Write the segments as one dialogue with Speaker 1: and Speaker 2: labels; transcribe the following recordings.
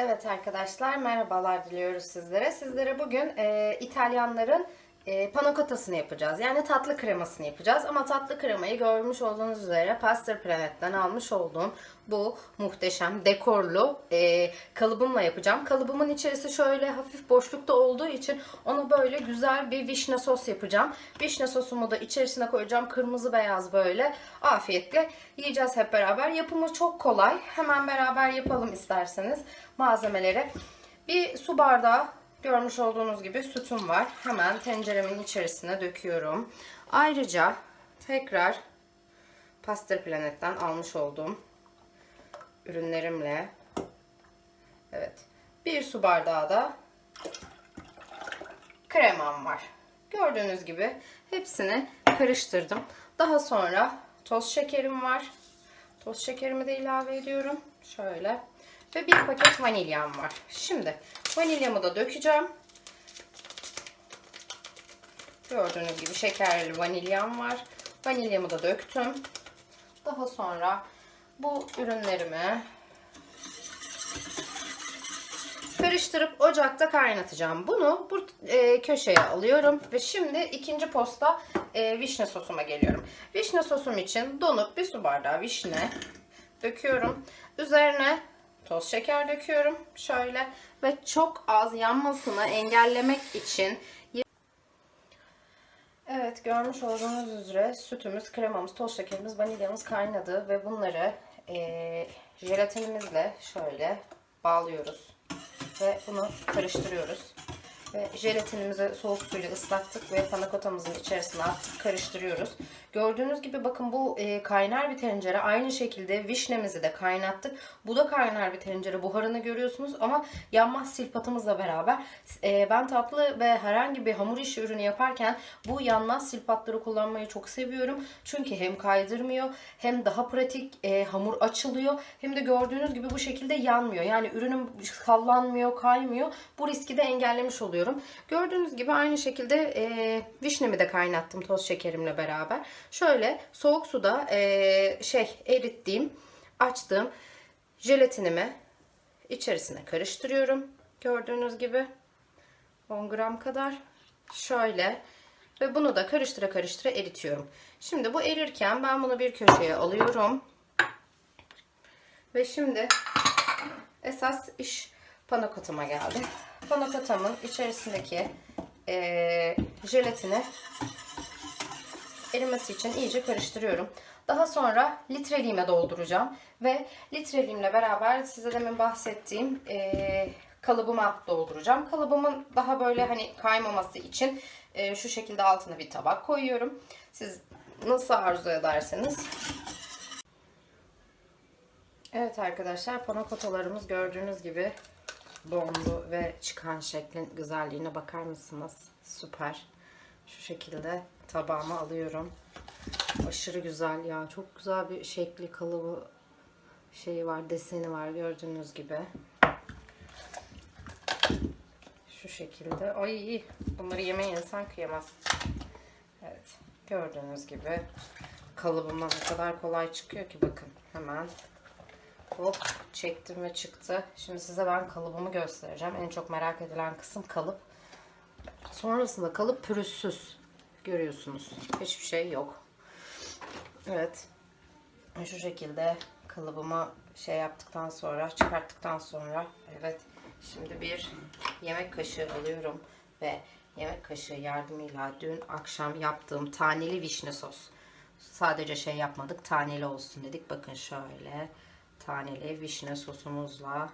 Speaker 1: Evet arkadaşlar merhabalar diliyoruz sizlere. Sizlere bugün e, İtalyanların e, panakottasını yapacağız. Yani tatlı kremasını yapacağız. Ama tatlı kremayı görmüş olduğunuz üzere Pastor Planet'ten almış olduğum bu muhteşem dekorlu e, kalıbımla yapacağım. Kalıbımın içerisi şöyle hafif boşlukta olduğu için ona böyle güzel bir vişne sos yapacağım. Vişne sosumu da içerisine koyacağım. Kırmızı beyaz böyle afiyetle yiyeceğiz hep beraber. Yapımı çok kolay. Hemen beraber yapalım isterseniz malzemeleri. Bir su bardağı görmüş olduğunuz gibi sütüm var. Hemen tenceremin içerisine döküyorum. Ayrıca tekrar Pasteur Planet'ten almış olduğum ürünlerimle evet bir su bardağı da kremam var. Gördüğünüz gibi hepsini karıştırdım. Daha sonra toz şekerim var. Toz şekerimi de ilave ediyorum. Şöyle. Ve bir paket vanilyam var. Şimdi vanilyamı da dökeceğim. Gördüğünüz gibi şekerli vanilyam var. Vanilyamı da döktüm. Daha sonra bu ürünlerimi karıştırıp ocakta kaynatacağım. Bunu bu e, köşeye alıyorum ve şimdi ikinci posta e, vişne sosuma geliyorum. Vişne sosum için donuk bir su bardağı vişne döküyorum. Üzerine toz şeker döküyorum şöyle ve çok az yanmasını engellemek için Evet görmüş olduğunuz üzere sütümüz, kremamız, toz şekerimiz, vanilyamız kaynadı ve bunları e, jelatinimizle şöyle bağlıyoruz ve bunu karıştırıyoruz. Ve jelatinimizi soğuk suyla ıslattık ve panakotamızın içerisine attık, karıştırıyoruz. Gördüğünüz gibi bakın bu e, kaynar bir tencere. Aynı şekilde vişnemizi de kaynattık. Bu da kaynar bir tencere. Buharını görüyorsunuz ama yanmaz silpatımızla beraber e, ben tatlı ve herhangi bir hamur işi ürünü yaparken bu yanmaz silpatları kullanmayı çok seviyorum. Çünkü hem kaydırmıyor hem daha pratik e, hamur açılıyor hem de gördüğünüz gibi bu şekilde yanmıyor. Yani ürünüm sallanmıyor, kaymıyor. Bu riski de engellemiş oluyorum. Gördüğünüz gibi aynı şekilde e, vişnemi de kaynattım toz şekerimle beraber. Şöyle soğuk suda e, şey erittiğim, açtığım jelatinimi içerisine karıştırıyorum. Gördüğünüz gibi 10 gram kadar. Şöyle ve bunu da karıştıra karıştıra eritiyorum. Şimdi bu erirken ben bunu bir köşeye alıyorum. Ve şimdi esas iş panakotama geldi. Panakotamın içerisindeki e, jelatini erimesi için iyice karıştırıyorum. Daha sonra litreliğime dolduracağım. Ve litreliğimle beraber size demin bahsettiğim e, kalıbıma dolduracağım. Kalıbımın daha böyle hani kaymaması için e, şu şekilde altına bir tabak koyuyorum. Siz nasıl arzu ederseniz. Evet arkadaşlar panakotalarımız gördüğünüz gibi dondu ve çıkan şeklin güzelliğine bakar mısınız? Süper. Şu şekilde tabağıma alıyorum. Aşırı güzel ya. Çok güzel bir şekli kalıbı şeyi var, deseni var gördüğünüz gibi. Şu şekilde. Ay bunları yemeye insan kıyamaz. Evet. Gördüğünüz gibi kalıbımdan o kadar kolay çıkıyor ki bakın hemen hop çektim ve çıktı. Şimdi size ben kalıbımı göstereceğim. En çok merak edilen kısım kalıp. Sonrasında kalıp pürüzsüz. Görüyorsunuz. Hiçbir şey yok. Evet. Şu şekilde kalıbımı şey yaptıktan sonra, çıkarttıktan sonra evet. Şimdi bir yemek kaşığı alıyorum ve yemek kaşığı yardımıyla dün akşam yaptığım taneli vişne sos. Sadece şey yapmadık, taneli olsun dedik. Bakın şöyle taneli vişne sosumuzla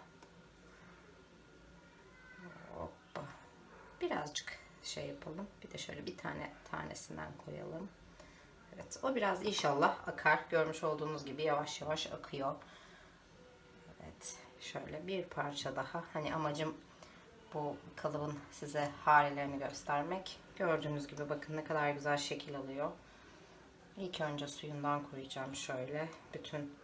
Speaker 1: hoppa birazcık şey yapalım. Bir de şöyle bir tane tanesinden koyalım. Evet o biraz inşallah akar. Görmüş olduğunuz gibi yavaş yavaş akıyor. Evet şöyle bir parça daha. Hani amacım bu kalıbın size harelerini göstermek. Gördüğünüz gibi bakın ne kadar güzel şekil alıyor. İlk önce suyundan koyacağım şöyle. Bütün